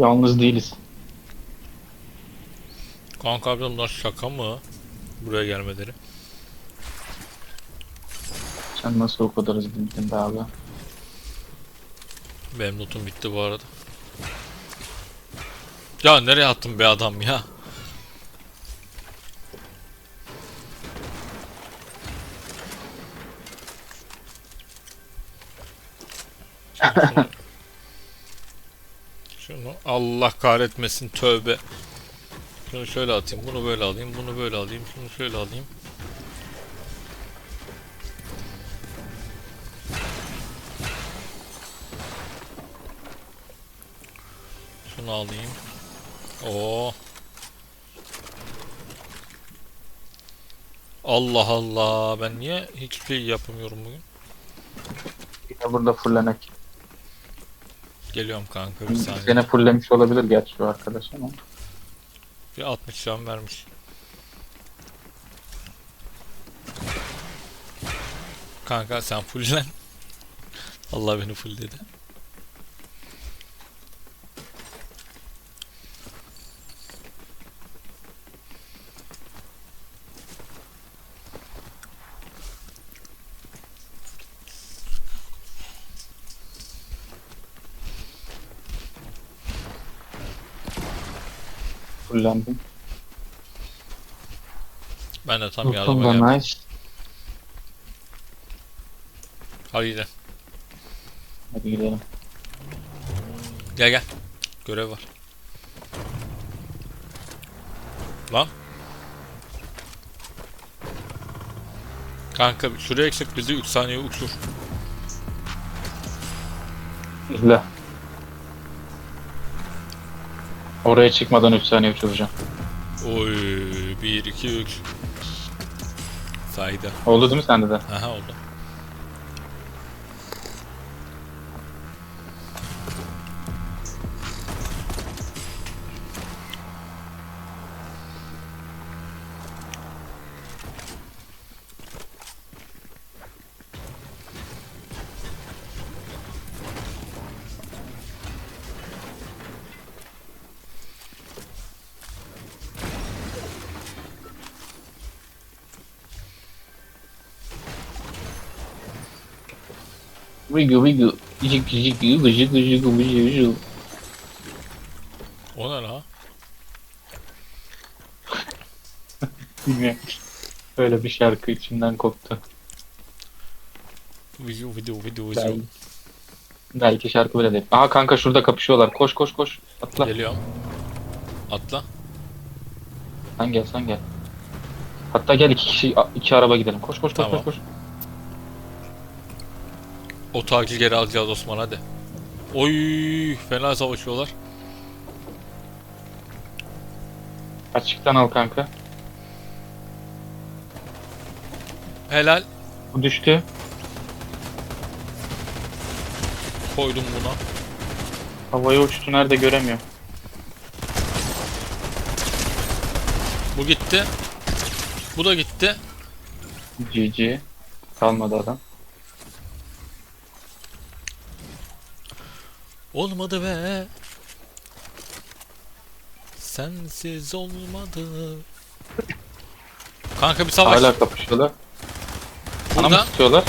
Yalnız değiliz. Kanka abi bunlar şaka mı? Buraya gelmeleri. Sen nasıl o kadar hızlı bildin be abi? Benim notum bitti bu arada. Ya nereye attın be adam ya? Allah kahretmesin tövbe. Şunu şöyle atayım, bunu böyle alayım, bunu böyle alayım, şunu şöyle alayım. Şunu alayım. Oo. Allah Allah. Ben niye hiçbir şey yapamıyorum bugün? Yine burada fullenek. Geliyorum kanka bir saniye. Gene fullemiş olabilir gerçi şu arkadaş ama. Bir 60 can vermiş. Kanka sen fulllen. Allah beni fullledi. Fullendim. Ben de tam Lootum yardıma da geldim. nice. Hadi gidelim. Hadi gidelim. Gel gel. Görev var. Lan. Kanka şuraya eksik bizi 3 saniye uçur. İzle. Oraya çıkmadan 3 saniye uçuracağım. Oy 1 2 3. Saydı. Oldu değil mi sende de? Aha oldu. Vigu vigu. Jig jig jig jig jig jig jig. O ne la? Bilmiyorum. Böyle bir şarkı içimden koptu. Video video video video. Belki, belki şarkı böyle değil. Aha kanka şurada kapışıyorlar. Koş koş koş. Atla. Geliyorum. Atla. Sen gel sen gel. Hatta gel iki kişi iki araba gidelim. Koş koş koş Tamam. koş koş. O takil geri alacağız Osman hadi. Oy fena savaşıyorlar. Açıktan al kanka. Helal. Bu düştü. Koydum buna. Havaya uçtu nerede göremiyorum. Bu gitti. Bu da gitti. GG. Kalmadı adam. Olmadı be. Sensiz olmadı. Kanka bir savaş. Hala kapışıyorlar. Bana mı Burada. tutuyorlar?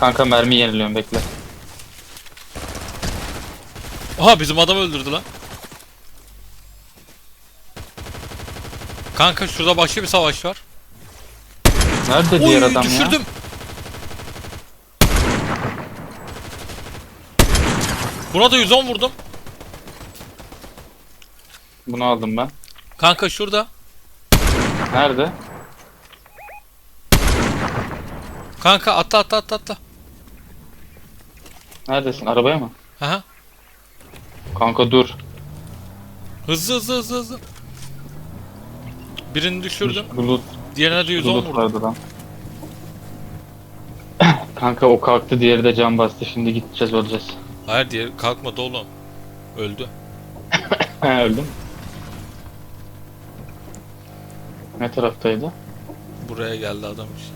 Kanka mermi yeniliyorum bekle. Aha bizim adam öldürdü lan. Kanka şurada başka bir savaş var. Nerede diğer Oy adam düşürdüm. Buna da 110 vurdum. Bunu aldım ben. Kanka şurada. Nerede? Kanka atla atla atla atla. Neredesin? Arabaya mı? Aha. Kanka dur. Hızlı hızlı hızlı hızlı. Birini düşürdüm. Bulut, Diğerine de 110 bulut vurdum. vardı lan. Kanka o kalktı diğeri de can bastı. Şimdi gideceğiz öleceğiz. Hayır diğeri kalkmadı oğlum. Öldü. Öldüm. Ne taraftaydı? Buraya geldi adam işte.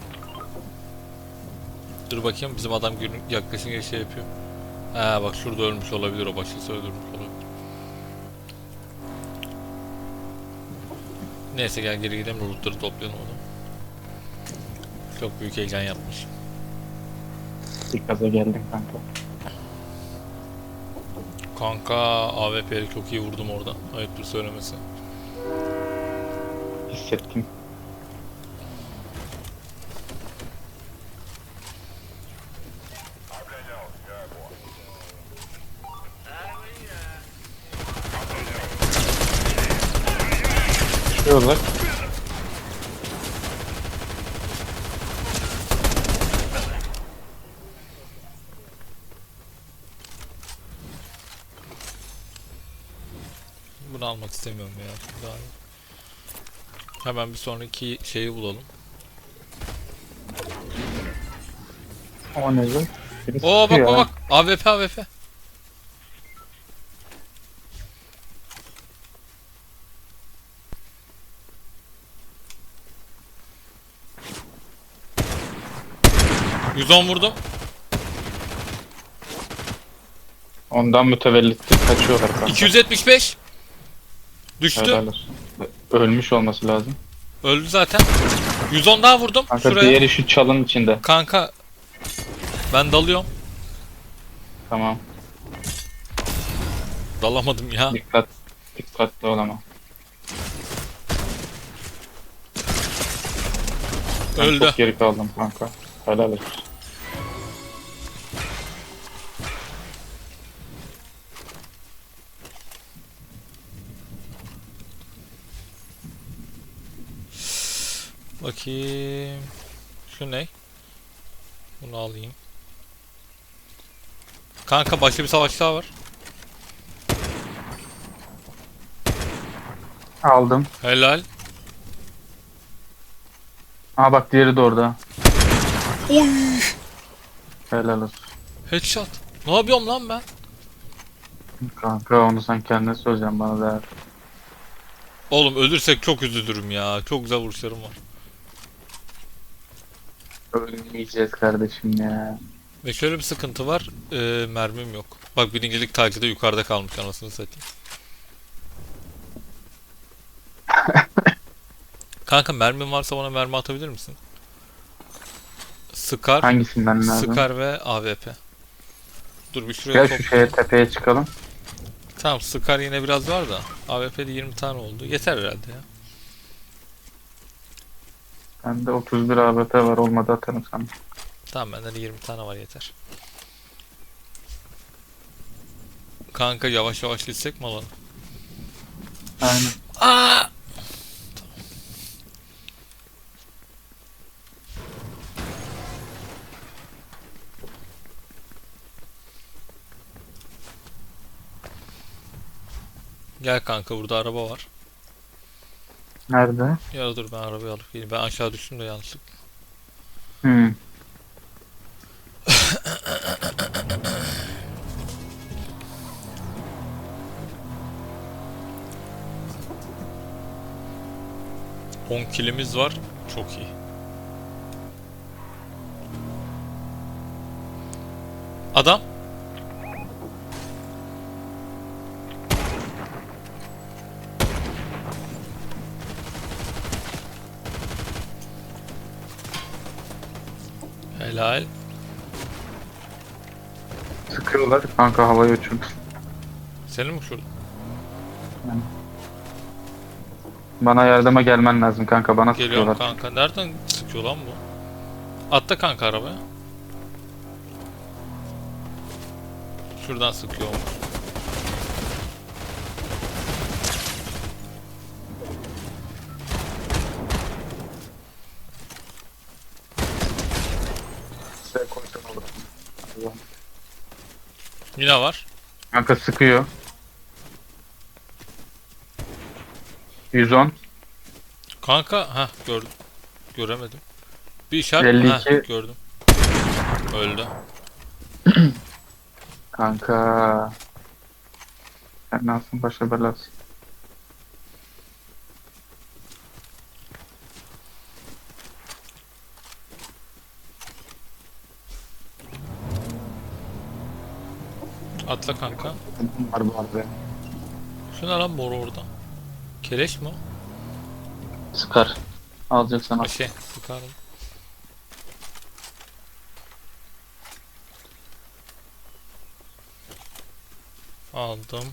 Dur bakayım bizim adam görün yaklaşınca şey yapıyor. He bak şurada ölmüş olabilir o başkası öldürmüş olabilir. Neyse gel geri gidelim lootları toplayalım onu. Çok büyük heyecan yapmış. Kaza geldim kanka. Kanka AWP'yi çok iyi vurdum orada. Ayıptır söylemesi. Hissettim. Bunu almak istemiyorum ya. Daha iyi. Hemen bir sonraki şeyi bulalım. O ne lan? Oo bak bak ha. bak. AWP AWP. ...110 vurdum. Ondan mütevellittir kaçıyorlar kanka. 275. Düştü. Ölmüş olması lazım. Öldü zaten. 110 daha vurdum. Kanka Şuraya. diğeri şu çalın içinde. Kanka. Ben dalıyorum. Tamam. Dalamadım ya. Dikkat. Dikkatli ol ama. Ben Öldü. Çok geri kaldım kanka. Helal olsun. Bakayım. Şu ne? Bunu alayım. Kanka başka bir savaş daha var. Aldım. Helal. Aa bak diğeri de orada. Helal olsun. Headshot. Ne yapıyorum lan ben? Kanka onu sen kendine söyleyeceksin bana değer. Oğlum ölürsek çok üzülürüm ya. Çok güzel vuruşlarım var. Ölmeyeceğiz kardeşim ya. Ve şöyle bir sıkıntı var. Ee, mermim yok. Bak birincilik tacı da yukarıda kalmış anasını satayım. Kanka mermin varsa bana mermi atabilir misin? Sıkar, Hangisinden lazım? Sıkar ve AWP. Dur bir şuraya Gel şeye tepeye çıkalım. Tamam Sıkar yine biraz var da. AWP'de 20 tane oldu. Yeter herhalde ya. Bende 31 ABP var olmadı atarım sana. Tamam bende de 20 tane var yeter. Kanka yavaş yavaş gitsek mi alalım? Aynen. Aa! Gel kanka burada araba var. Nerede? Ya dur ben arabayı alıp geleyim. Ben aşağı düştüm de yanlışlıkla. Hmm. On kilimiz var. Çok iyi. Adam. Helal. Sıkıyorlar. Kanka havaya uçurdu. Seni mi uçurdu? Bana yardıma gelmen lazım kanka. Bana Geliyorum sıkıyorlar. kanka. Nereden sıkıyor lan bu? Atla kanka arabaya. Şuradan sıkıyor. Yine var. Kanka sıkıyor. 110. Kanka ha gördüm. Göremedim. Bir işaret 52. ha gördüm. Öldü. Kanka. Sen nasılsın başa belası? Atla kanka. Var bu arada. Şu ne lan mor orada? Keleş mi o? Sıkar. Alacaksan al. Ha şey, sıkarım. Aldım.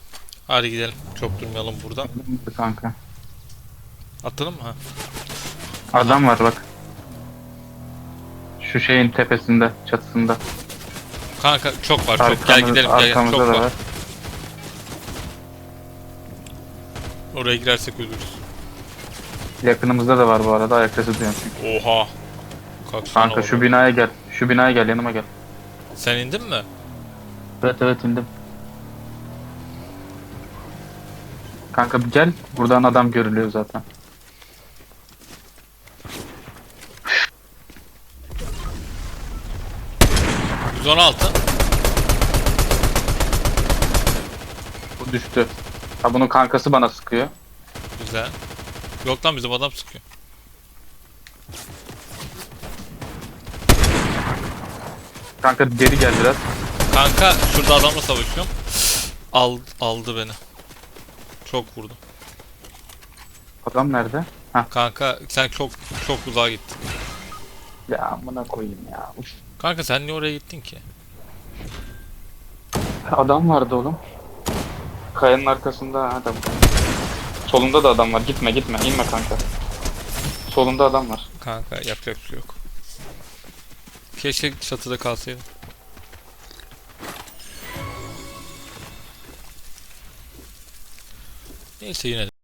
Hadi gidelim. Çok durmayalım burada. Kanka. Atladın mı? Ha. Adam var bak. Şu şeyin tepesinde, çatısında. Kanka çok var çok. Gel Arkamız- gidelim gel gel. arkamızda Çok var. var. Oraya girersek ölürüz. Yakınımızda da var bu arada. Ayak sesi duyuyorum çünkü. Oha. Kalksana Kanka şu binaya gel. Şu binaya gel yanıma gel. Sen indin mi? Evet evet indim. Kanka gel. Buradan adam görülüyor zaten. Zona altı. Bu düştü. Ha bunun kankası bana sıkıyor. Güzel. Yok lan bizim adam sıkıyor. Kanka geri gel biraz. Kanka şurada adamla savaşıyorum. Al, aldı beni. Çok vurdu. Adam nerede? Kanka sen çok çok uzağa gittin. Ya amına koyayım ya. Uf. Kanka sen niye oraya gittin ki? Adam vardı oğlum. Kayanın arkasında adam. Solunda da adam var. Gitme gitme. inme kanka. Solunda adam var. Kanka yapacak bir şey yok. Keşke çatıda kalsaydım. Neyse yine de.